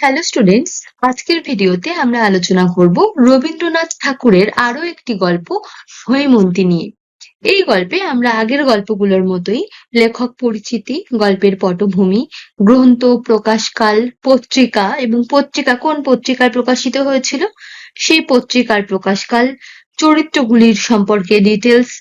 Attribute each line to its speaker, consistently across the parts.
Speaker 1: Hello students আজকের ভিডিওতে আমরা আলোচনা করব রবীন্দ্রনাথ ঠাকুরের আরও একটি গল্প, হৈমন্তী নিয়ে। এই গল্পে আমরা আগের গল্পগুলোর মতোই লেখক পরিচিতি, গল্পের পটভূমি, গ্রন্থ, প্রকাশকাল, পত্রিকা এবং পত্রিকা কোন পত্রিকায় প্রকাশিত হয়েছিল? সেই পত্রিকার প্রকাশকাল, চরিত্রগুলির সম্পর্কে ডিটেলস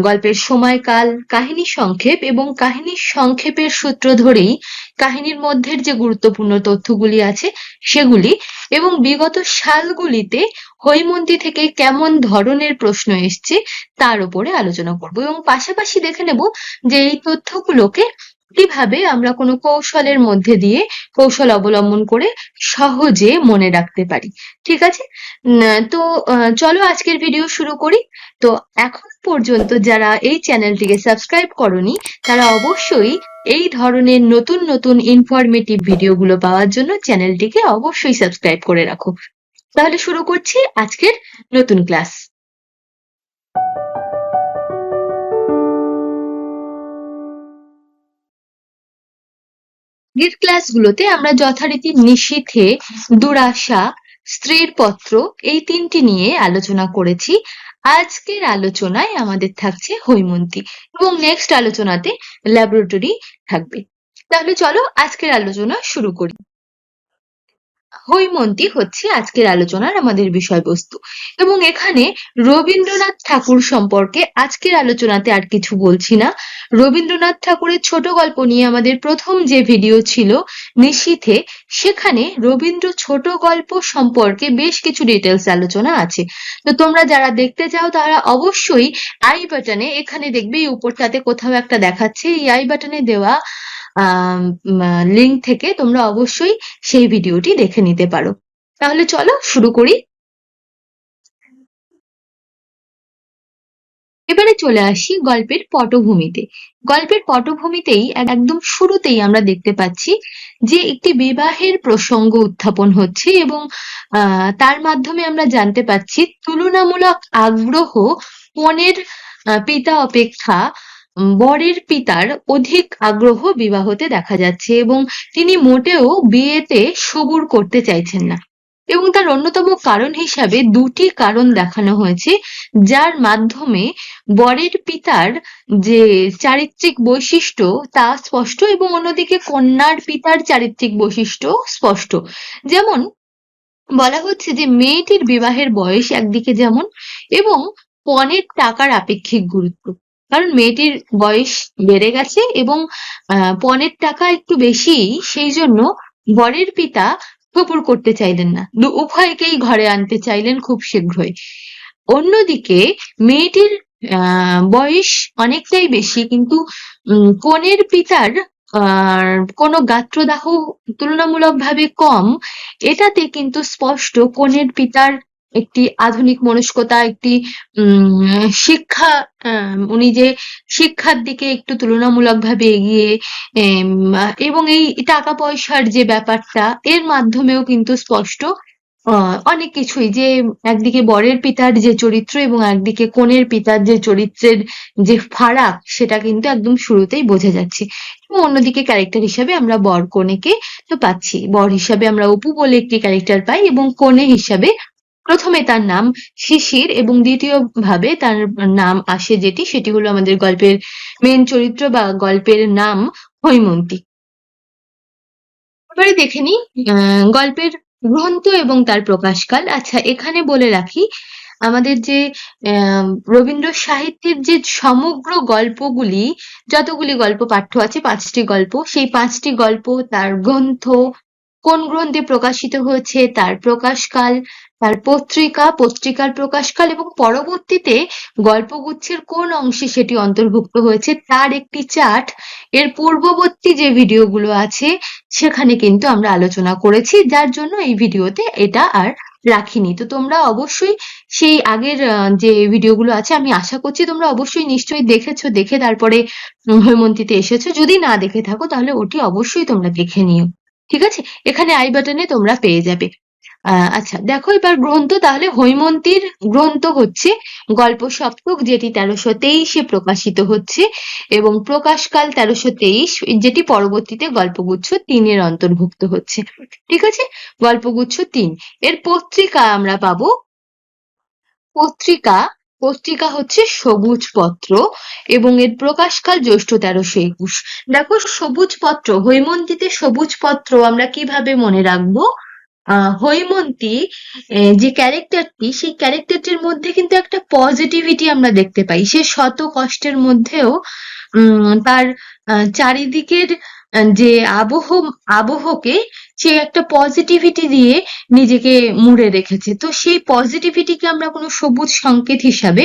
Speaker 1: গল্পের সময়কাল, কাহিনী সংক্ষেপ এবং কাহিনীর সংক্ষেপের সূত্র ধরেই কাহিনীর মধ্যে যে গুরুত্বপূর্ণ তথ্যগুলি আছে সেগুলি এবং বিগত সালগুলিতে হৈমন্তী থেকে কেমন ধরনের প্রশ্ন এসছে তার উপরে আলোচনা করব এবং পাশাপাশি দেখে নেব যে এই তথ্যগুলোকে কীভাবে আমরা কোনো কৌশলের মধ্যে দিয়ে কৌশল অবলম্বন করে সহজে মনে রাখতে পারি। ঠিক আছে? তো চলো আজকের ভিডিও শুরু করি। তো, এখন পর্যন্ত যারা এই চ্যানেলটিকে সাবস্ক্রাইব করনি, তারা অবশ্যই এই ধরনের নতুন নতুন ইনফরমেটিভ ভিডিওগুলো পাওয়ার জন্য চ্যানেলটিকে অবশ্যই সাবস্ক্রাইব করে রাখো। তাহলে শুরু করছি আজকের নতুন ক্লাস আগের ক্লাসগুলোতে আমরা যথারীতি নিশীথে দুরাশা, স্ত্রীর পত্র এই তিনটি নিয়ে আলোচনা করেছি। আজকের আলোচনায় আমাদের থাকছে হৈমন্তী এবং নেক্সট আলোচনাতে ল্যাবরেটরি থাকবে। তাহলে চলো আজকের আলোচনা শুরু করি। হৈমন্তী হচ্ছে আজকের আলোচনার আমাদের বিষয়বস্তু। এবং এখানে রবীন্দ্রনাথ ঠাকুর সম্পর্কে আজকের আলোচনাতে আর কিছু বলছি না। রবীন্দ্রনাথ ঠাকুরের ছোট গল্প নিয়ে আমাদের প্রথম যে ভিডিও ছিল নিশীথে, সেখানে রবীন্দ্র ছোট গল্প সম্পর্কে বেশ কিছু ডিটেলস আলোচনা আছে। তো তোমরা যারা দেখতে চাও, তারা অবশ্যই আই বাটনে এখানে দেখবে, এই উপরটাতে কোথাও একটা দেখাচ্ছে, এই আই বাটনে দেওয়া লিংক থেকে তোমরা অবশ্যই সেই ভিডিওটি দেখে নিতে পারো। তাহলে চলো শুরু করি। এবারে চলে আসি গল্পের পটভূমিতে। গল্পের পটভূমিতেই একদম শুরুতেই আমরা দেখতে পাচ্ছি যে একটি বিবাহের প্রসঙ্গ উত্থাপন হচ্ছে এবং তার মাধ্যমে আমরা জানতে পাচ্ছি তুলনামূলক আগ্রহ কনের পিতা অপেক্ষা বরের পিতার অধিক আগ্রহ বিবাহতে দেখা যাচ্ছে এবং তিনি মোটেও বিয়েতে সবুর করতে চাইছেন না। এবং তার অন্যতম কারণ হিসাবে দুটি কারণ দেখানো হয়েছে, যার মাধ্যমে বরের পিতার যে চারিত্রিক বৈশিষ্ট্য তা স্পষ্ট এবং অন্যদিকে কন্যার পিতার চারিত্রিক বৈশিষ্ট্য স্পষ্ট। যেমন, বলা হচ্ছে যে মেয়েটির বিবাহের বয়স একদিকে যেমন এবং পণের টাকার আপেক্ষিক গুরুত্ব। কারণ মেয়েটির বয়স বেড়ে গেছে এবং পণের টাকা একটু বেশি, সেই জন্য বরের পিতা সবুর করতে চাইলেন না। উভয়কেই ঘরে আনতে চাইলেন খুব শীঘ্রই। অন্যদিকে মেয়েটির বয়স অনেকটাই বেশি, কিন্তু কনের পিতার কোনো গাত্রদাহ তুলনামূলকভাবে কম। এটাতে কিন্তু স্পষ্ট কনের পিতার একটি আধুনিক মনস্কতা, একটি শিক্ষা উনি যে শিক্ষার দিকে একটু তুলনামূলকভাবে এগিয়ে এবং এই টাকা পয়সার যে ব্যাপারটা, এর মাধ্যমেও কিন্তু স্পষ্ট অনেক কিছুই যে একদিকে বরের পিতার যে চরিত্র এবং একদিকে কনের পিতার যে চরিত্রের যে ফারাক, সেটা কিন্তু একদম শুরুতেই বোঝা যাচ্ছে। এবং অন্যদিকে ক্যারেক্টার হিসাবে আমরা বর কনেকে তো পাচ্ছি। বর হিসাবে আমরা অপু বলে একটি ক্যারেক্টার পাই এবং কনে হিসাবে প্রথমে তার নাম শিশির এবং দ্বিতীয় ভাবে তার নাম আসে যেটি সেটি হলো আমাদের গল্পের মেন চরিত্র বা গল্পের নাম হৈমন্তী। এবারে দেখে আহ, গল্পের গ্রন্থ এবং তার প্রকাশকাল। আচ্ছা এখানে বলে রাখি আমাদের যে রবীন্দ্র সাহিত্যের যে সমগ্র গল্পগুলি যতগুলি গল্প পাঠ্য আছে পাঁচটি গল্প সেই পাঁচটি গল্প তার গ্রন্থ কোন গ্রন্থে প্রকাশিত হয়েছে তার প্রকাশকাল তার পত্রিকা, পত্রিকার প্রকাশকাল এবং পরবর্তীতে গল্পগুচ্ছের কোন অংশে সেটি অন্তর্ভুক্ত হয়েছে তার একটি চার্ট। এর পূর্ববর্তী যে ভিডিওগুলো আছে, সেখানে কিন্তু আমরা আলোচনা করেছি, যার জন্য এই ভিডিওতে এটা আর রাখিনি। তো তোমরা অবশ্যই সেই আগের যে ভিডিওগুলো আছে, আমি আশা করছি তোমরা অবশ্যই নিশ্চয়ই দেখেছ, দেখে তারপরে হৈমন্তীতে এসেছ। যদি না দেখে থাকো, তাহলে ওটি অবশ্যই তোমরা দেখে নিও। ঠিক আছে? এখানে আই বাটনে তোমরা পেয়ে যাবে। আচ্ছা দেখো এবার গ্রন্থ, তাহলে হৈমন্তীর গ্রন্থ হচ্ছে গল্প সপ্তক যেটি তেরোশো তেইশে প্রকাশিত হচ্ছে এবং প্রকাশকাল তেরোশো তেইশ, যেটি পরবর্তীতে গল্পগুচ্ছ তিনের অন্তর্ভুক্ত হচ্ছে। ঠিক আছে? গল্পগুচ্ছ তিন। এর পত্রিকা আমরা পাবো। পত্রিকা পত্রিকা হচ্ছে সবুজ পত্র এবং এর প্রকাশকাল জ্যৈষ্ঠ তেরোশো একুশ। দেখো সবুজ পত্র হৈমন্তীতে সবুজ পত্র আমরা কীভাবে মনে রাখব? হৈমন্তী যে ক্যারেক্টারটি সেই ক্যারেক্টারটির মধ্যে কিন্তু একটা পজিটিভিটি আমরা দেখতে পাই। সে শত কষ্টের মধ্যেও তার চারিদিকের যে আবহ, আবহকে সে একটা পজিটিভিটি দিয়ে নিজেকে মুড়ে রেখেছে। তো সেই পজিটিভিটিকে আমরা কোনো সবুজ সংকেত হিসাবে,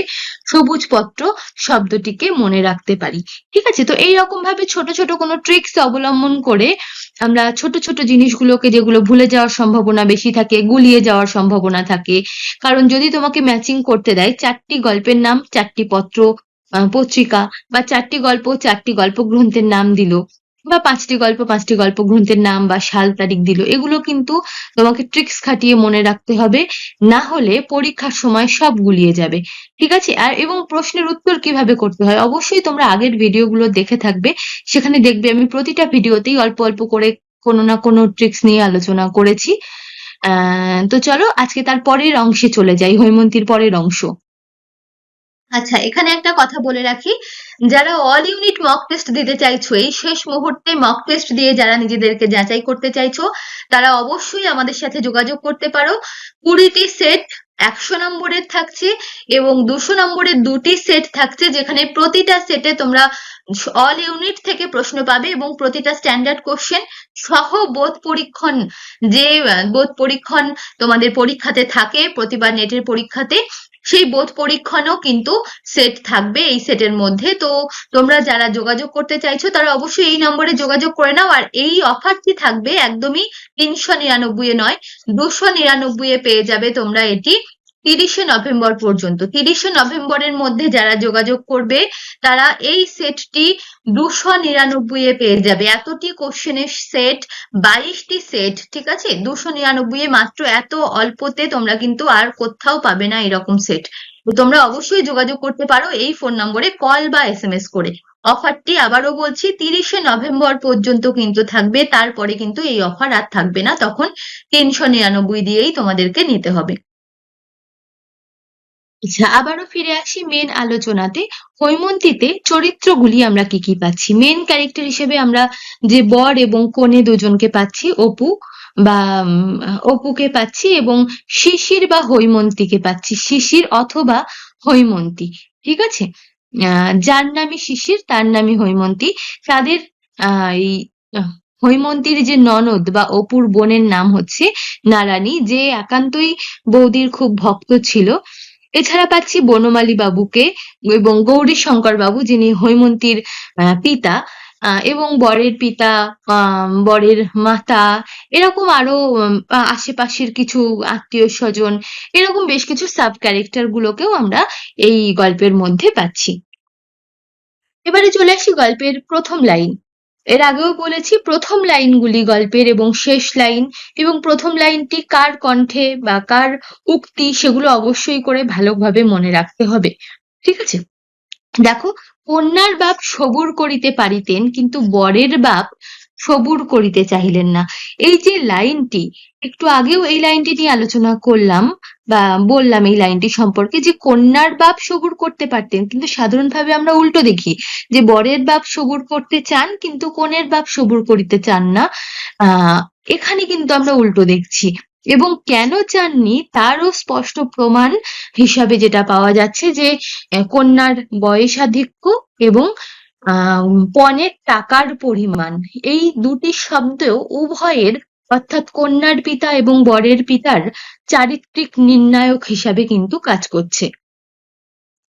Speaker 1: সবুজ পত্র শব্দটিকে মনে রাখতে পারি। ঠিক আছে? তো এইরকম ভাবে ছোট ছোট কোনো ট্রিক্স অবলম্বন করে আমরা ছোট ছোট জিনিসগুলোকে যেগুলো ভুলে যাওয়ার সম্ভাবনা বেশি থাকে, গুলিয়ে যাওয়ার সম্ভাবনা থাকে। কারণ যদি তোমাকে ম্যাচিং করতে দেয়, চারটি গল্পের নাম, চারটি পত্র পত্রিকা বা চারটি গল্প চারটি গল্প গ্রন্থের নাম দিল। বা পাঁচটি গল্প পাঁচটি গল্প গ্রন্থের নাম বা সাল তারিখ দিল, এগুলো কিন্তু তোমাকে ট্রিক্স খাটিয়ে মনে রাখতে হবে। না হলে পরীক্ষার সময় সব গুলিয়ে যাবে। ঠিক আছে? আর এবং প্রশ্নের উত্তর কীভাবে করতে হয়? অবশ্যই তোমরা আগের ভিডিওগুলো দেখে থাকবে। সেখানে দেখবে আমি প্রতিটা ভিডিওতেই অল্প অল্প করে কোনো না কোনো ট্রিক্স নিয়ে আলোচনা করেছি। তো চলো আজকে তার পরের অংশে চলে যাই, হৈমন্তীর পরের অংশ। আচ্ছা এখানে একটা কথা বলে রাখি। যারা অল ইউনিট মক টেস্ট দিতে চাইছো, এই শেষ মুহূর্তে মক টেস্ট দিয়ে যারা নিজেদেরকে যাচাই করতে চাইছো, তারা অবশ্যই আমাদের সাথে যোগাযোগ করতে পারো। কুড়িটি সেট একশো নম্বরের থাকছে এবং দুশো নম্বরের দুটি সেট থাকছে যেখানে প্রতিটা সেটে তোমরা অল ইউনিট থেকে প্রশ্ন পাবে এবং প্রতিটা স্ট্যান্ডার্ড কোশ্চেন সহ বোধ পরীক্ষণ যে বোধ পরীক্ষণ তোমাদের পরীক্ষাতে থাকে, প্রতিবার নেটের পরীক্ষাতে। সেই বোধ পরীক্ষণও কিন্তু সেট থাকবে এই সেটের মধ্যে। তো তোমরা যারা যোগাযোগ করতে চাইছো, তারা অবশ্যই এই নম্বরে যোগাযোগ করে নাও। আর এই অফারটি থাকবে একদমই তিনশো নিরানব্বই এ নয়, দুশো নিরানব্বই এ পেয়ে যাবে তোমরা এটি। তিরিশে নভেম্বর পর্যন্ত। তিরিশে নভেম্বরের মধ্যে যারা যোগাযোগ করবে, তারা এই সেটটি দুশো নিরানব্বই এ পেয়ে যাবে। এতটি কোশ্চেনের সেট বাইশটি সেট ঠিক আছে? দুশো নিরানব্বই এ মাত্র এত অল্পতে তোমরা কিন্তু আর কোথাও পাবে না এরকম সেট তোমরা অবশ্যই যোগাযোগ করতে পারো এই ফোন নম্বরে কল বা এস এম এস করে। অফারটি আবারও বলছি, তিরিশে নভেম্বর পর্যন্ত কিন্তু থাকবে, তারপরে কিন্তু এই অফার আর থাকবে না। তখন তিনশো নিরানব্বই দিয়েই তোমাদেরকে নিতে হবে। আচ্ছা আবারও ফিরে আসি মেন আলোচনাতে। হৈমন্তীতে চরিত্রগুলি আমরা কি কি পাচ্ছি? মেন ক্যারেক্টার হিসেবে আমরা যে বর এবং কনে দুজনকে পাচ্ছি, অপু বা অপুকে পাচ্ছি এবং শিশির বা হৈমন্তীকে পাচ্ছি। শিশির অথবা হৈমন্তী, ঠিক আছে? যার নামই শিশির, তার নামই হৈমন্তী। তাদের এই হৈমন্তীর যে ননদ বা অপুর বোনের নাম হচ্ছে নারানী যে একান্তই বৌদির খুব ভক্ত ছিল। এছাড়া পাচ্ছি বনমালী বাবুকে এবং গৌরী শঙ্কর বাবু, যিনি হৈমন্তীর পিতা এবং বরের পিতা বরের মাতা, এরকম আরও আশেপাশের কিছু আত্মীয় স্বজন, এরকম বেশ কিছু সাব ক্যারেক্টার গুলোকেও আমরা এই গল্পের মধ্যে পাচ্ছি। এবারে চলে আসি গল্পের প্রথম লাইন। এর আগেও বলেছি, প্রথম লাইনগুলি গল্পের এবং শেষ লাইন, এবং প্রথম লাইনটি কার কণ্ঠে বা কার উক্তি সেগুলো অবশ্যই করে ভালোভাবে মনে রাখতে হবে। ঠিক আছে? দেখো, কন্যার বাপ সবুর করিতে পারিতেন, কিন্তু বরের বাপ সবুর করিতে চাহিলেন না। এই যে লাইনটি, একটু আগেও এই লাইনটি নিয়ে আলোচনা করলাম বা বললাম এই লাইনটি সম্পর্কে যে কন্যার বাপ সবুর করতে পারতেন, কিন্তু সাধারণভাবে আমরা উল্টো দেখি যে বরের বাপ সবুর করতে চান, কিন্তু কনের বাপ সবুর করিতে চান না। আহ এখানে কিন্তু আমরা উল্টো দেখছি। এবং কেন চাননি, তারও স্পষ্ট প্রমাণ হিসাবে যেটা পাওয়া যাচ্ছে যে কন্যার বয়সাধিক্য এবং পণের টাকার পরিমাণ। এই দুটি শব্দ উভয়ের, অর্থাৎ কন্যার পিতা এবং বরের পিতার, চারিত্রিক নির্ণায়ক হিসাবে কিন্তু কাজ করছে।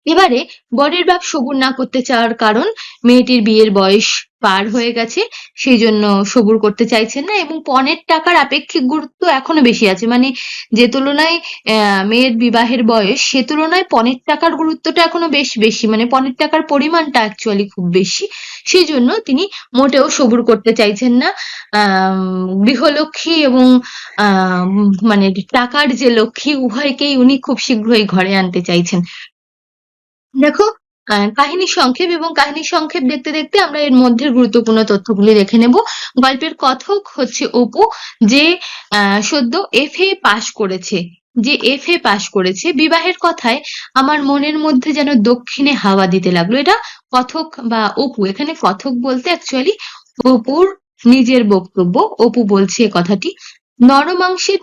Speaker 1: এবারে বরের বাপ সবুর না করতে চাওয়ার কারণ মেয়েটির বিয়ের বয়স পার হয়ে গেছে সেই জন্য সবুর করতে চাইছেন না এবং পণের টাকার আপেক্ষিক গুরুত্ব এখনও বেশি আছে। মানে যে তুলনায় মেয়ের বিবাহের বয়স, সে তুলনায় পণের টাকার গুরুত্বটা এখনও বেশ বেশি। মানে পণের টাকার পরিমাণটা অ্যাকচুয়ালি খুব বেশি। সেই জন্য তিনি মোটেও সবুর করতে চাইছেন না। আহ, গৃহলক্ষ্মী এবং মানে টাকার যে লক্ষ্মী, উভয়কেই উনি খুব শীঘ্রই ঘরে আনতে চাইছেন। দেখো আহ, কাহিনীর সংক্ষেপ এবং কাহিনী সংক্ষেপ দেখতে দেখতে আমরা এর মধ্যে গুরুত্বপূর্ণ তথ্যগুলি দেখে নেব। গল্পের কথক হচ্ছে অপু যে সদ্য এফ এ পাশ করেছে। যে এফ এ পাশ করেছে বিবাহের কথায় আমার মনের মধ্যে যেন দক্ষিণে হাওয়া দিতে লাগল। এটা কথক বা অপু এখানে কথক বলতে অ্যাকচুয়ালি অপুর নিজের বক্তব্য। অপু বলছে কথাটি নরমাংসের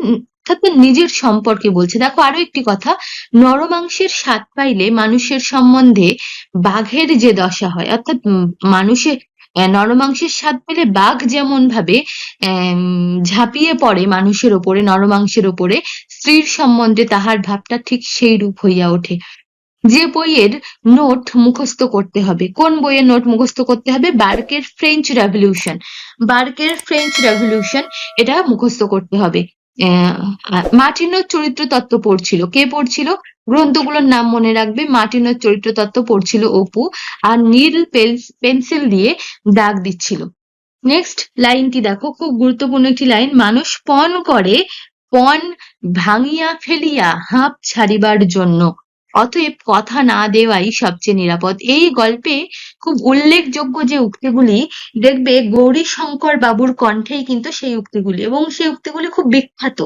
Speaker 1: অর্থাৎ নিজের সম্পর্কে বলছে। দেখো, আরও একটি কথা, নরমাংসের স্বাদ পাইলে মানুষের সম্বন্ধে বাঘের যে দশা হয়, অর্থাৎ মানুষের নরমাংসের স্বাদ পেলে বাঘ যেমন ভাবে ঝাঁপিয়ে পড়ে মানুষের ওপরে, নরমাংসের ওপরে, স্ত্রীর সম্বন্ধে তাহার ভাবটা ঠিক সেই রূপ হইয়া ওঠে। যে বইয়ের নোট মুখস্থ করতে হবে। কোন বইয়ের নোট মুখস্থ করতে হবে? বার্কের ফ্রেঞ্চ রেভলিউশন। বার্কের ফ্রেঞ্চ রেভলিউশন এটা মুখস্থ করতে হবে। মার্টিনোর চরিত্র তত্ত্ব পড়ছিল। কে পড়ছিল? গ্রন্থগুলোর নাম মনে রাখবে। মার্টিনোর চরিত্র তত্ত্ব পড়ছিল অপু আর নীল পেন্সিল দিয়ে দাগ দিচ্ছিল। নেক্সট লাইনটি দেখো, খুব গুরুত্বপূর্ণ একটি লাইন মানুষ পণ করে, পণ ভাঙিয়া ফেলিয়া হাঁপ ছাড়িবার জন্য। অতএব কথা না দেওয়াই সবচেয়ে নিরাপদ। এই গল্পে খুব উল্লেখযোগ্য যে উক্তিগুলি দেখবে গৌরী শঙ্কর বাবুর কণ্ঠেই কিন্তু সেই উক্তিগুলি এবং সেই উক্তিগুলি খুব বিখ্যাত।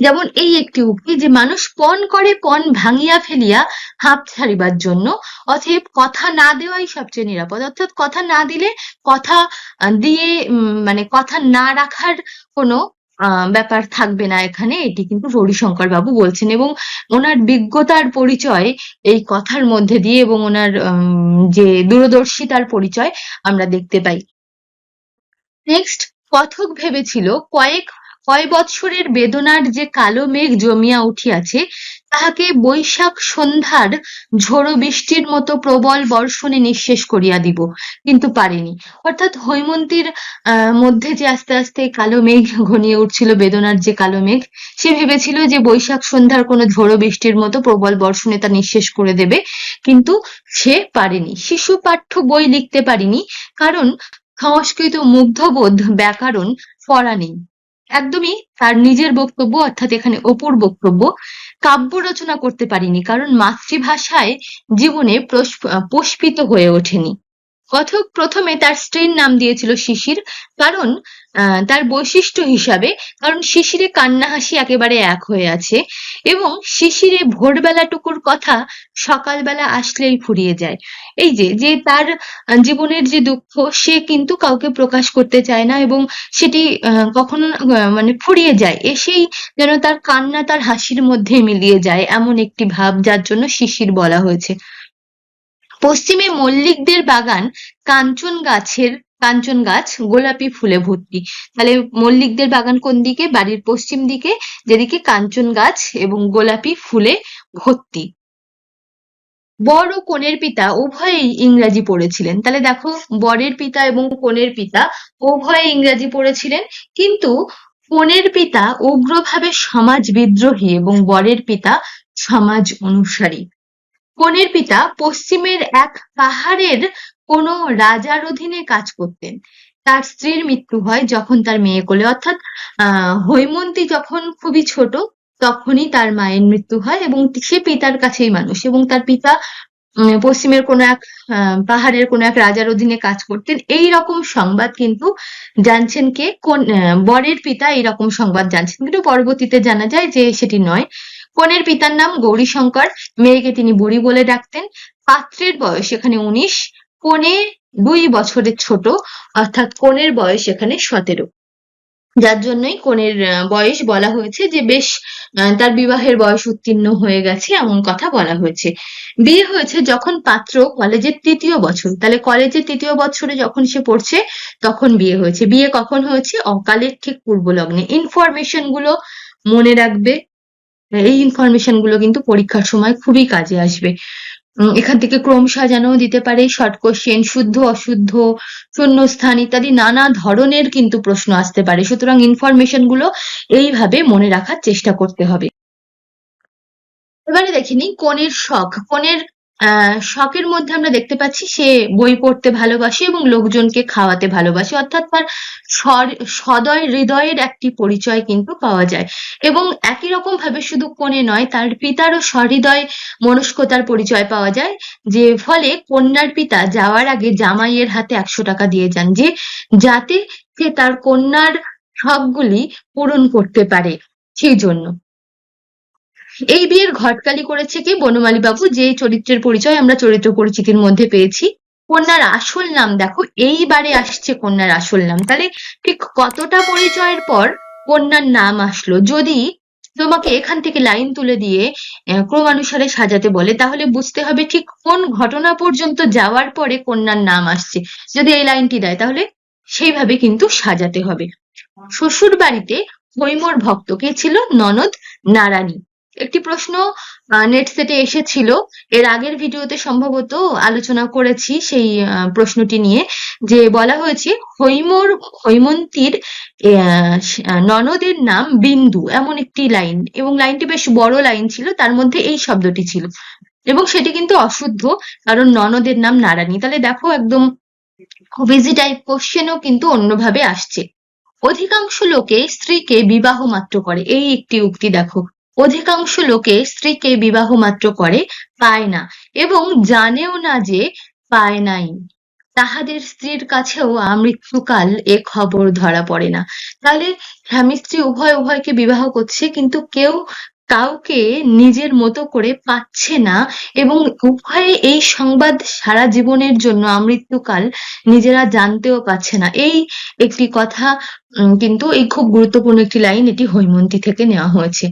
Speaker 1: যেমন এই একটি উক্তি যে, মানুষ পণ করে, পণ ভাঙিয়া ফেলিয়া হাঁপ ছাড়িবার জন্য অতএব কথা না দেওয়াই সবচেয়ে নিরাপদ। অর্থাৎ কথা না দিলে কথা দিয়ে মানে কথা না রাখার কোনো ব্যাপার থাকবে না এখানে। এটি কিন্তু গৌরীশঙ্কর বাবু বলছেন এবং ওনার বিজ্ঞতার পরিচয় এই কথার মধ্যে দিয়ে এবং ওনার যে দূরদর্শিতার পরিচয় আমরা দেখতে পাই। নেক্সট কথক ভেবেছিল কয়েক, কয় বৎসরের বেদনার যে কালো মেঘ জমিয়া উঠিয়াছে তাহাকে বৈশাখ সন্ধ্যার ঝোড়ো বৃষ্টির মতো প্রবল বর্ষণে নিঃশেষ করিয়া দিব। কিন্তু পারেনি। অর্থাৎ হৈমন্তীর মধ্যে যে আস্তে আস্তে কালো মেঘ ঘনিয়ে উঠছিল, বেদনার যে কালো মেঘ, সে ভেবেছিল যে বৈশাখ সন্ধ্যার কোনো ঝোড়ো বৃষ্টির মতো প্রবল বর্ষণে তা নিঃশেষ করে দেবে। কিন্তু সে পারেনি। শিশু পাঠ্য বই লিখতে পারিনি, কারণ সংস্কৃত মুগ্ধবোধ ব্যাকরণ পড়া নেই। একদমই তার নিজের বক্তব্য, অর্থাৎ এখানে অপুর বক্তব্য কাব্য রচনা করতে পারিনি কারণ মাতৃভাষায় জীবনে প্রস্ফ- পুষ্পিত হয়ে ওঠেনি। কথক প্রথমে তার স্ত্রীর নাম দিয়েছিল শিশির, কারণ তার বৈশিষ্ট্য হিসাবে, কারণ শিশিরে কান্না হাসি একেবারে এক হয়ে আছে এবং শিশিরে ভোরবেলাটুকুর কথা সকালবেলা আসলেই ফুরিয়ে যায়। এই যে যে তার জীবনের যে দুঃখ, সে কিন্তু কাউকে প্রকাশ করতে চায় না এবং সেটি কখনো মানে ফুরিয়ে যায়। এসেই যেন তার কান্না তার হাসির মধ্যে মিলিয়ে যায় এমন একটি ভাব যার জন্য শিশির বলা হয়েছে। পশ্চিমে মল্লিকদের বাগান কাঞ্চন গাছের কাঞ্চন গাছ গোলাপি ফুলে ভর্তি। তাহলে মল্লিকদের বাগান কোন দিকে? বাড়ির পশ্চিম দিকে, যেদিকে কাঞ্চন গাছ এবং গোলাপি ফুলে ভর্তি। বর ও কনের পিতা উভয়েই ইংরাজি পড়েছিলেন। তাহলে দেখো, বরের পিতা এবং কনের পিতা উভয়ে ইংরাজি পড়েছিলেন। কিন্তু কনের পিতা উগ্রভাবে সমাজ বিদ্রোহী এবং বরের পিতা সমাজ অনুসারী। কনের পিতা পশ্চিমের এক পাহাড়ের কোনো রাজার অধীনে কাজ করতেন। তার স্ত্রীর মৃত্যু হয় যখন তার মেয়ে কোলে। অর্থাৎ, আহ, হৈমন্তী যখন খুবই ছোট, তখনই তার মায়ের মৃত্যু হয় এবং সে পিতার কাছেই মানুষ এবং তার পিতা পশ্চিমের কোনো এক পাহাড়ের কোনো এক রাজার অধীনে কাজ করতেন। এই রকম সংবাদ কিন্তু জানছেন কে? কোন বরের পিতা এই রকম সংবাদ জানছেন। কিন্তু পরবর্তীতে জানা যায় যে সেটি নয়। কনের পিতার নাম গৌরীশঙ্কর। মেয়েকে তিনি বুড়ি বলে ডাকতেন। পাত্রের বয়স এখানে উনিশ, কনে দুই বছরের ছোট, অর্থাৎ কনের বয়স এখানে সতেরো। যার জন্যই কনের বয়স বলা হয়েছে যে বেশ তার বিবাহের বয়স উত্তীর্ণ হয়ে গেছে এমন কথা বলা হয়েছে। বিয়ে হয়েছে যখন পাত্র কলেজের তৃতীয় বছর। তাহলে কলেজের তৃতীয় বছরে যখন সে পড়ছে, তখন বিয়ে হয়েছে। বিয়ে কখন হয়েছে? অকালের ঠিক পূর্ব লগ্নে ইনফরমেশনগুলো মনে রাখবে। এই ইনফরমেশনগুলো কিন্তু পরীক্ষার সময় খুবই কাজে আসবে। এখান থেকে ক্রম সাজানো দিতে পারে শর্ট কোশ্চেন শুদ্ধ, অশুদ্ধ, শূন্যস্থান ইত্যাদি নানা ধরনের কিন্তু প্রশ্ন আসতে পারে। সুতরাং ইনফরমেশনগুলো এইভাবে মনে রাখার চেষ্টা করতে হবে। এবারে দেখিনি কনের শখ। কনের শখের মধ্যে আমরা দেখতে পাচ্ছি সে বই পড়তে ভালোবাসে এবং লোকজনকে খাওয়াতে ভালোবাসে। অর্থাৎ তার সদয় হৃদয়ের একটি পরিচয় কিন্তু পাওয়া যায়। এবং একই রকম ভাবে শুধু কনে নয়, তার পিতারও সহৃদয় মনস্কতার পরিচয় পাওয়া যায়, যে ফলে কন্যার পিতা যাওয়ার আগে জামাইয়ের হাতে একশো টাকা দিয়ে যান, যে, যাতে সে তার কন্যার শখগুলি পূরণ করতে পারে। সেই জন্য। এই বিয়ের ঘটকালি করেছে কি? বনমালী বাবু যে চরিত্রের পরিচয় আমরা চরিত্র পরিচিতির মধ্যে পেয়েছি। কন্যার আসল নাম দেখো, এইবারে আসছে কন্যার আসল নাম। তাহলে ঠিক কতটা পরিচয়ের পর কন্যার নাম আসলো? যদি তোমাকে এখান থেকে লাইন তুলে দিয়ে ক্রমানুসারে সাজাতে বলে, তাহলে বুঝতে হবে ঠিক কোন ঘটনা পর্যন্ত যাওয়ার পরে কন্যার নাম আসছে। যদি এই লাইনটি দেয়, তাহলে সেইভাবে কিন্তু সাজাতে হবে। শ্বশুর বাড়িতে হৈমর ভক্ত কে ছিল? ননদ নারানী একটি প্রশ্ন নেট সেটে এসেছিল। এর আগের ভিডিওতে সম্ভবত আলোচনা করেছি সেই প্রশ্নটি নিয়ে, যে বলা হয়েছে, হৈমর, হৈমন্তীর ননদের নাম বিন্দু, এমন একটি লাইন। এবং লাইনটি বেশ বড় লাইন ছিল, তার মধ্যে এই শব্দটি ছিল। এবং সেটি কিন্তু অশুদ্ধ, কারণ ননদের নাম নারানী তাহলে দেখো একদম খুব ইজি টাইপ কোশ্চেনও কিন্তু অন্যভাবে আসছে। অধিকাংশ লোকে স্ত্রীকে বিবাহ মাত্র করে। এই একটি উক্তি দেখো। অধিকাংশ লোকে স্ত্রীকে বিবাহ মাত্র করে, পায় না এবং জানেও না যে পায় নাই। তাহাদের স্ত্রীর কাছেও আমৃত্যুকাল এ খবর ধরা পড়ে না। তাহলে স্বামী স্ত্রী উভয় উভয়কে বিবাহ করছে, কিন্তু কেউ কাউকে নিজের মতো করে পাচ্ছে না এবং উভয়ে এই সংবাদ সারা জীবনের জন্য আমৃত্যুকাল নিজেরা জানতেও পারছে না। এই একটি কথা কিন্তু এই খুব গুরুত্বপূর্ণ একটি লাইন এটি হৈমন্তী থেকে নেওয়া হয়েছে।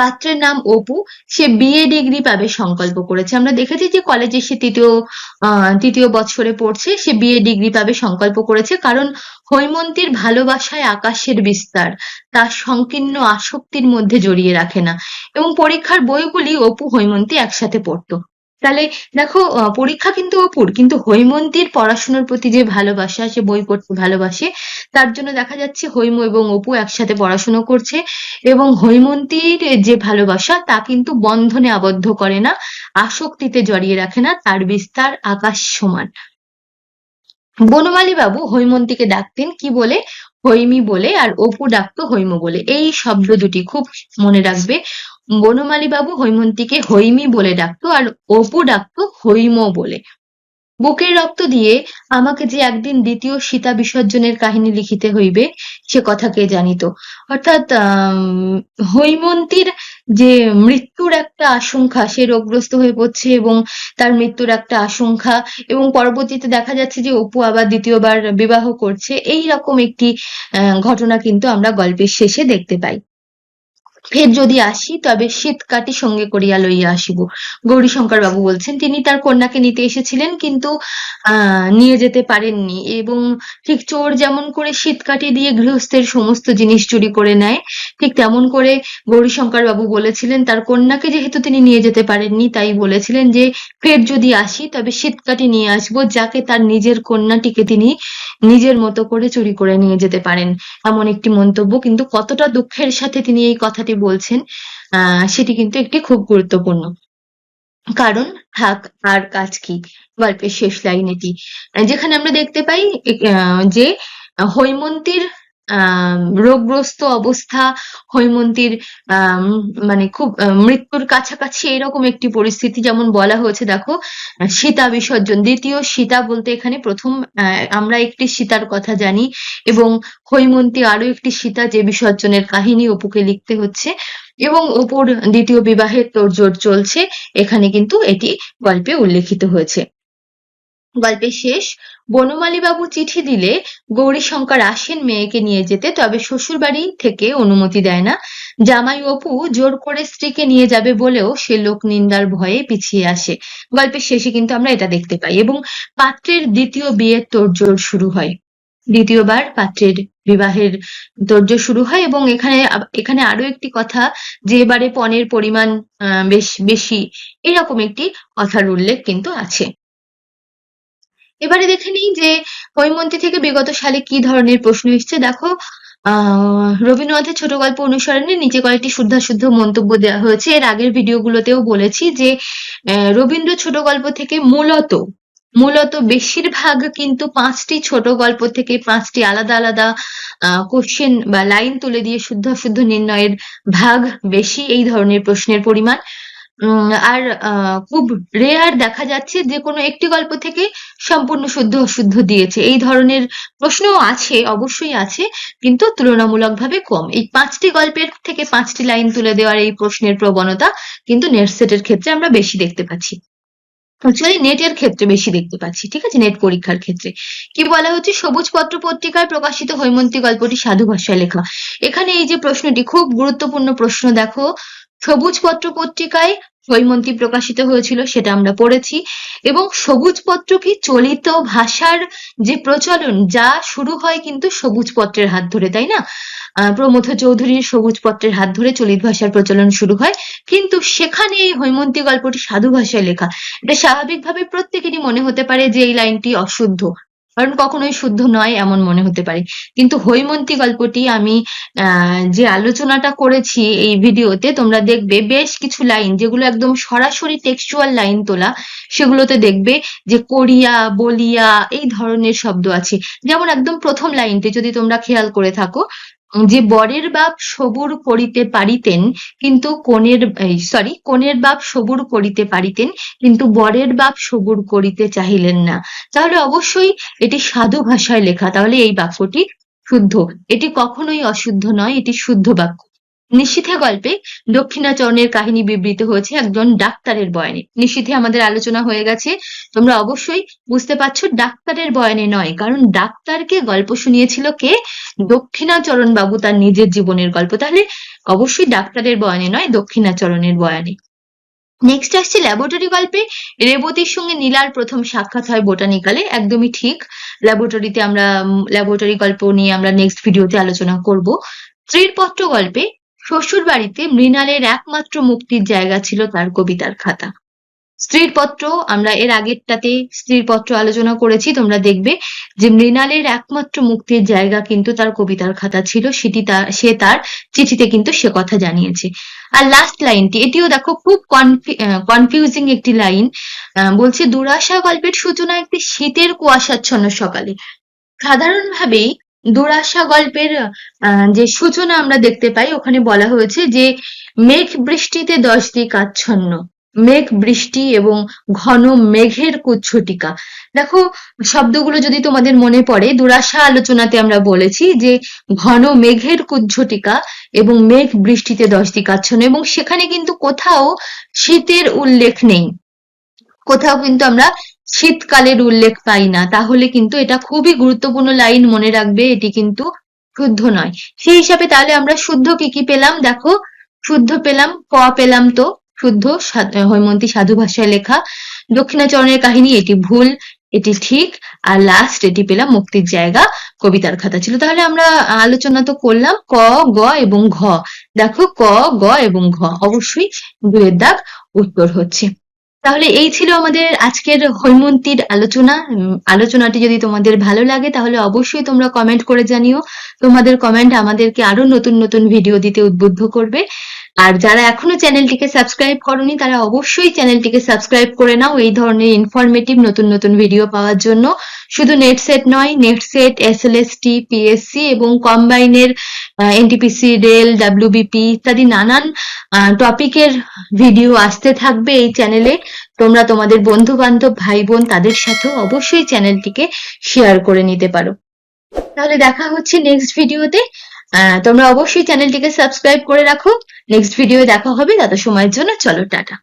Speaker 1: পাত্রের নাম অপু, সে বিএ ডিগ্রি পাবে সংকল্প করেছে। আমরা দেখেছি যে কলেজে সে তৃতীয় তৃতীয় বছরে পড়ছে, সে বিএ ডিগ্রি পাবে সংকল্প করেছে, কারণ হৈমন্তীর ভালোবাসায় আকাশের বিস্তার, তার সংকীর্ণ আসক্তির মধ্যে জড়িয়ে রাখে না। এবং পরীক্ষার বইগুলি অপু, হৈমন্তী একসাথে পড়তো। তাহলে দেখো পরীক্ষা কিন্তু অপুর কিন্তু হৈমন্তীর পড়াশোনার প্রতি যে ভালোবাসা, সে বই পড়তে ভালোবাসে, তার জন্য দেখা যাচ্ছে হৈম এবং অপু একসাথে পড়াশোনা করছে এবং হৈমন্তীর যে ভালোবাসা, তা কিন্তু বন্ধনে আবদ্ধ করে না, আসক্তিতে জড়িয়ে রাখে না, তার বিস্তার আকাশ সমান। বনমালী বাবু হৈমন্তীকে ডাকতেন, কি বলে? হৈমি বলে আর অপু ডাকতো হৈম বলে। এই শব্দ দুটি খুব মনে রাখবে। বনমালী বাবু হৈমন্তীকে হৈমি বলে ডাকতো আর অপু ডাকতো হৈম বলে। বুকের রক্ত দিয়ে আমাকে যে একদিন দ্বিতীয় সীতা বিসর্জনের কাহিনী লিখিতে হইবে, সে কথা কে জানিত? অর্থাৎ হৈমন্তীর যে মৃত্যুর একটা আশঙ্কা, সে রোগগ্রস্ত হয়ে পড়ছে এবং তার মৃত্যুর একটা আশঙ্কা এবং পরবর্তীতে দেখা যাচ্ছে যে অপু আবার দ্বিতীয়বার বিবাহ করছে এই রকম একটি ঘটনা কিন্তু আমরা গল্পের শেষে দেখতে পাই। ফের যদি আসি, তবে শীতকাটি সঙ্গে করিয়া লইয়া আসিব। গৌরীশঙ্কর বাবু বলছেন, তিনি তার কন্যাকে নিতে এসেছিলেন, কিন্তু নিয়ে যেতে পারেননি এবং ঠিক চোর যেমন করে শীতকাটি দিয়ে গৃহস্থের সমস্ত জিনিস চুরি করে নেয়, ঠিক তেমন করে গৌরীশঙ্কর বাবু বলেছিলেন, তার কন্যাকে যেহেতু তিনি নিয়ে যেতে পারেননি, তাই বলেছিলেন যে, ফের যদি আসি, তবে শীতকাটি নিয়ে আসব, যাকে তার নিজের কন্যাটিকে তিনি নিজের মতো করে চুরি করে নিয়ে যেতে পারেন। এমন একটি মন্তব্য, কিন্তু কতটা দুঃখের সাথে তিনি এই কথাটি বলছেন সেটি কিন্তু একটি খুব গুরুত্বপূর্ণ। কারণ থাক আর কাজ কি? গল্পের শেষ লাইন এটি যেখানে আমরা দেখতে পাই যে হৈমন্তীর রোগগ্রস্ত অবস্থা, হৈমন্তীর মানে খুব মৃত্যুর কাছাকাছি এরকম একটি পরিস্থিতি যেমন বলা হয়েছে, দেখো, সীতা বিসর্জন। দ্বিতীয় সীতা বলতে এখানে প্রথম আমরা একটি সীতার কথা জানি এবং হৈমন্তী আরও একটি সীতা যে বিসর্জনের কাহিনী অপুকে লিখতে হচ্ছে এবং অপুর দ্বিতীয় বিবাহের তোড়জোড় চলছে। এখানে কিন্তু এটি গল্পে উল্লেখিত হয়েছে। গল্পের শেষ। বনমালী বাবু চিঠি দিলে গৌরীশঙ্কর আসেন মেয়েকে নিয়ে যেতে, তবে শ্বশুরবাড়ি থেকে অনুমতি দেয় না। জামাই অপু জোর করে স্ত্রীকে নিয়ে যাবে বলেও সে লোক নিন্দার ভয়ে পিছিয়ে আসে। গল্পের শেষে কিন্তু আমরা এটা দেখতে পাই এবং পাত্রের দ্বিতীয় বিয়ের তোড়জোড় শুরু হয়। দ্বিতীয়বার পাত্রের বিবাহের তোড়জোড় শুরু হয় এবং এখানে এখানে আরও একটি কথা, যে এবারে পণের পরিমাণ বেশ, বেশি, এরকম একটি কথার উল্লেখ কিন্তু আছে। এবারে দেখে নিই যে হৈমন্তী থেকে বিগত সালে কি ধরনের প্রশ্ন এসছে। দেখো, আহ, রবীন্দ্রনাথের ছোট গল্প অনুসরণে নিচে কয়েকটি শুদ্ধাশুদ্ধ মন্তব্য দেওয়া হয়েছে। এর আগের ভিডিওগুলোতেও বলেছি যে রবীন্দ্র ছোট গল্প থেকে মূলত মূলত বেশিরভাগ কিন্তু পাঁচটি ছোট গল্প থেকে পাঁচটি আলাদা আলাদা কোশ্চেন বা লাইন তুলে দিয়ে শুদ্ধ অশুদ্ধ নির্ণয়ের ভাগ বেশি এই ধরনের প্রশ্নের পরিমাণ। আর খুব রেয়ার দেখা যাচ্ছে যে কোনো একটি গল্প থেকে সম্পূর্ণ শুদ্ধ অশুদ্ধ দিয়েছে। এই ধরনের প্রশ্নও আছে, অবশ্যই আছে, কিন্তু তুলনামূলকভাবে কম। এই পাঁচটি গল্পের থেকে পাঁচটি লাইন তুলে দেওয়ার এই প্রশ্নের প্রবণতা কিন্তু নেটসেটের ক্ষেত্রে আমরা বেশি দেখতে পাচ্ছি। অ্যাকচুয়ালি নেটের ক্ষেত্রে বেশি দেখতে পাচ্ছি, ঠিক আছে? নেট পরীক্ষার ক্ষেত্রে। কি বলা হচ্ছে? সবুজ পত্র পত্রিকায় প্রকাশিত হৈমন্তী গল্পটি সাধু ভাষায় লেখা। এখানে এই যে প্রশ্নটি, খুব গুরুত্বপূর্ণ প্রশ্ন, দেখো। সবুজ পত্র পত্রিকায় হৈমন্তী প্রকাশিত হয়েছিল, সেটা আমরা পড়েছি। এবং সবুজ পত্র কি? চলিত ভাষার যে প্রচলন, যা শুরু হয় কিন্তু সবুজ পত্রের হাত ধরে, তাই না? প্রমথ চৌধুরীর সবুজ পত্রের হাত ধরে চলিত ভাষার প্রচলন শুরু হয়। কিন্তু সেখানে এই হৈমন্তী গল্পটি সাধু ভাষায় লেখা। এটা স্বাভাবিকভাবে প্রত্যেকেরই মনে হতে পারে যে এই লাইনটি অশুদ্ধ, কারণ কখনোই শুদ্ধ নয় এমন মনে হতে পারে। কিন্তু হৈমন্তী গল্পটি আমি যে আলোচনাটা করেছি এই ভিডিওতে, তোমরা দেখবে বেশ কিছু লাইন, যেগুলো একদম সরাসরি টেক্সচুয়াল লাইন তোলা, সেগুলোতে দেখবে যে করিয়া, বলিয়া, এই ধরনের শব্দ আছে। যেমন একদম প্রথম লাইনটি, যদি তোমরা খেয়াল করে থাকো যে বরের বাপ সবুর করিতে পারিতেন, কিন্তু কনের সরি কনের বাপ সবুর করিতে পারিতেন, কিন্তু বরের বাপ সবুর করিতে চাহিলেন না। তাহলে অবশ্যই এটি সাধু ভাষায় লেখা। তাহলে এই বাক্যটি শুদ্ধ। এটি কখনোই অশুদ্ধ নয়, এটি শুদ্ধ বাক্য। নিশীথে গল্পে দক্ষিণাচরণের কাহিনী বিবৃত হয়েছে একজন ডাক্তারের বয়ানে। নিশীথে আমাদের আলোচনা হয়ে গেছে। তোমরা অবশ্যই বুঝতে পারছ ডাক্তারের বয়ানে নয়, কারণ ডাক্তারকে গল্প শুনিয়েছিল কে? দক্ষিণাচরণ বাবু তার নিজের জীবনের গল্প। তাহলে অবশ্যই ডাক্তারের বয়ানে নয়, দক্ষিণাচরণের বয়ানে। নেক্সট আসছে ল্যাবরেটরি গল্পে। রেবতীর সঙ্গে নীলার প্রথম সাক্ষাৎ হয় বোটানিক্যালে। একদমই ঠিক। ল্যাবরেটরিতে আমরা ল্যাবরেটরি গল্প নিয়ে আমরা নেক্সট ভিডিওতে আলোচনা করব। স্ত্রীর পত্র গল্পে শ্বশুর বাড়িতে মৃণালের একমাত্র মুক্তির জায়গা ছিল তার কবিতার খাতা। স্ত্রীর পত্র, আমরা এর আগেরটাতে স্ত্রীর পত্র আলোচনা করেছি, তোমরা দেখবে যে মৃণালের একমাত্র মুক্তির জায়গা কিন্তু তার কবিতার খাতা ছিল, সেটি তার সে তার চিঠিতে কিন্তু সে কথা জানিয়েছে। আর লাস্ট লাইনটি এটিও দেখো খুব কনফিউজিং একটি লাইন বলছে, দুরাশা গল্পের সূচনা একটি শীতের কুয়াশাচ্ছন্ন সকালে। সাধারণভাবেই দুরাশা গল্পের যে সূচনা আমরা দেখতে পাই, ওখানে বলা হয়েছে যে মেঘ বৃষ্টিতে দশ দিক আচ্ছন্ন। মেঘ বৃষ্টি এবং ঘন মেঘের কুচ্ছটিকা। দেখো, শব্দগুলো যদি তোমাদের মনে পড়ে, দুরাশা আলোচনাতে আমরা বলেছি যে ঘন মেঘের কুজ্ঝটিকা এবং মেঘ বৃষ্টিতে দশ দিক আচ্ছন্ন এবং সেখানে কিন্তু কোথাও শীতের উল্লেখ নেই। কোথাও কিন্তু আমরা শীতকালের উল্লেখ পাই না। তাহলে কিন্তু এটা খুবই গুরুত্বপূর্ণ লাইন মনে রাখবে, এটি কিন্তু শুদ্ধ নয়। সেই হিসাবে তাহলে আমরা শুদ্ধ কি কি পেলাম? দেখো, শুদ্ধ পেলাম, ক পেলাম তো, শুদ্ধ হৈমন্তী সাধু ভাষায় লেখা। দক্ষিণাচরণের কাহিনী, এটি ভুল, এটি ঠিক, আর লাস্ট এটি পেলাম মুক্তির জায়গা, কবিতার খাতা ছিল। তাহলে আমরা আলোচনা তো করলাম, ক, গ এবং ঘ। দেখো, ক, গ এবং ঘ, অবশ্যই দুয়ের দাগ উত্তর হচ্ছে। তাহলে এই ছিল আমাদের আজকের হৈমন্তীর আলোচনা। আলোচনাটি যদি তোমাদের ভালো লাগে, তাহলে অবশ্যই তোমরা কমেন্ট করে জানিও। তোমাদের কমেন্ট আমাদেরকে আরও নতুন নতুন ভিডিও দিতে উদ্বুদ্ধ করবে। আর যারা এখনও চ্যানেলটিকে সাবস্ক্রাইব করনি, তারা অবশ্যই চ্যানেলটিকে সাবস্ক্রাইব করে নাও এই ধরনের ইনফরমেটিভ নতুন নতুন ভিডিও পাওয়ার জন্য। শুধু নেট সেট নয় NET SET S L S T PSC এবং কম্বাইনের এনটিপিসি রেল ডাব্লিউবিপি ইত্যাদি নানান টপিকের ভিডিও আসতে থাকবে এই চ্যানেলে তোমরা তোমাদের বন্ধু বান্ধব ভাই বোন তাদের সাথেও অবশ্যই চ্যানেলটিকে শেয়ার করে নিতে পারো। তাহলে দেখা হচ্ছে নেক্সট ভিডিওতে তোমরা অবশ্যই চ্যানেলটিকে সাবস্ক্রাইব করে রাখো। নেক্সট ভিডিও দেখা হবে তত সময়ের জন্য চলো, টাটা।